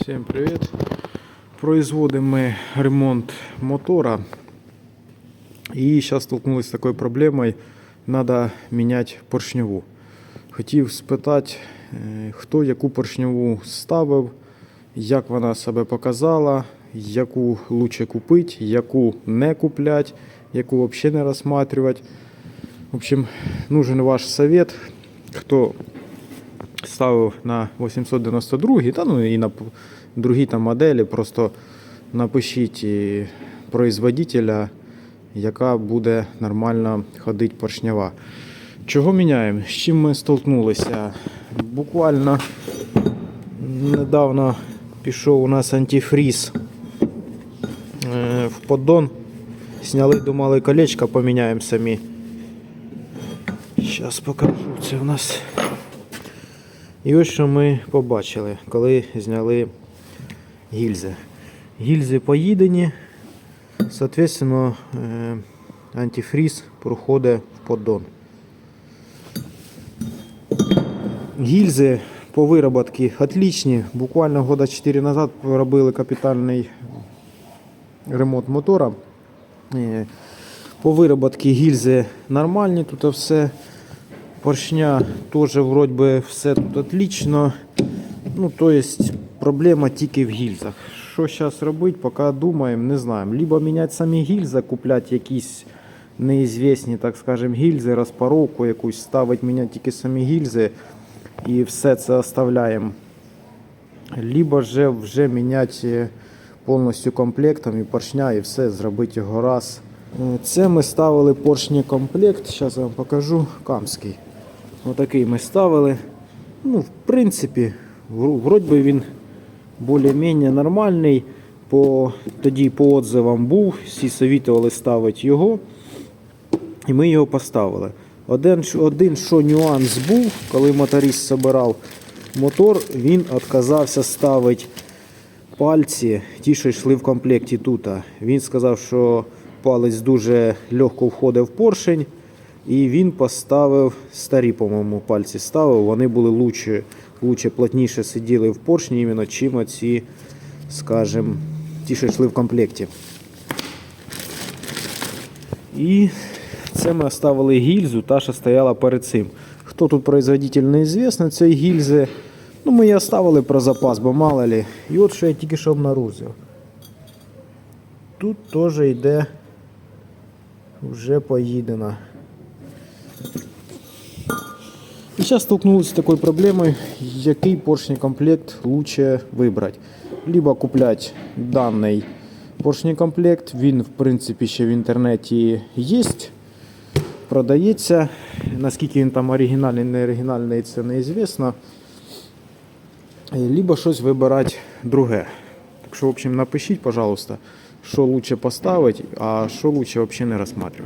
Всем привет! Производим мы ремонт мотора. И сейчас столкнулись с такой проблемой. Надо міняти поршневу. Хотів спитати, е, хто яку поршневу ставив, як вона себе показала, яку лучше купити, яку не купляти, яку взагалі не розсматривати. В общем, нужен ваш совет. Хто ставив на 892, та ну і на другі там моделі. Просто напишіть производителя, яка буде нормально ходити поршнява. Чого міняємо? З чим ми столкнулися? Буквально недавно пішов у нас антифріз е, в поддон. Сняли, думали, колечко поміняємо самі. Зараз покажу. Це у нас і ось що ми побачили, коли зняли гільзи. Гільзи поїдені, соответственно, е, антифріз проходить в поддон. Гільзи по вироботці отличні. Буквально года 4 назад робили капітальний ремонт мотора. Е, По вироботці гільзи нормальні, тут все. Поршня теж вроді би все тут отлично. Ну, то есть проблема тільки в гільзах. Що зараз робити, поки думаємо, не знаємо. Либо міняти самі гільзи, купляти якісь неізвісні, так скажем, гільзи, розпаровку якусь ставити, міняти тільки самі гільзи і все це оставляємо. Либо же вже міняти повністю комплектом і поршня, і все, зробити його раз. Е, Це ми ставили поршні комплект, зараз я вам покажу, камський. Отакий ми ставили. Ну, в принципі, вро- вроді би він більш-менш нормальний. По, тоді по отзивам був, всі совітували ставити його. І ми його поставили. Один, один що нюанс був, коли моторист збирав мотор, він відказався ставити пальці, ті, що йшли в комплекті тут. Він сказав, що палець дуже легко входить в поршень. І він поставив старі, по-моєму, пальці ставив. Вони були лучше, лучше плотніше сиділи в поршні, іменно, чим оці, скажімо, ті, що йшли в комплекті. І це ми оставили гільзу, та що стояла перед цим. Хто тут производитель неізвісно цієї гільзи. Ну, ми її оставили про запас, бо мало ли. І от що я тільки що обнаружив. Тут теж йде вже поїдена. І зараз столкнулися з такою проблемою, який поршній комплект лучше вибрати. Либо купляти даний поршній комплект, він в принципі ще в інтернеті є, продається. Наскільки він там оригінальний, не оригінальний, це неізвісно. Либо щось вибирати друге. Так що, в общем, напишіть, пожалуйста, що лучше поставити, а що лучше взагалі не розглядати.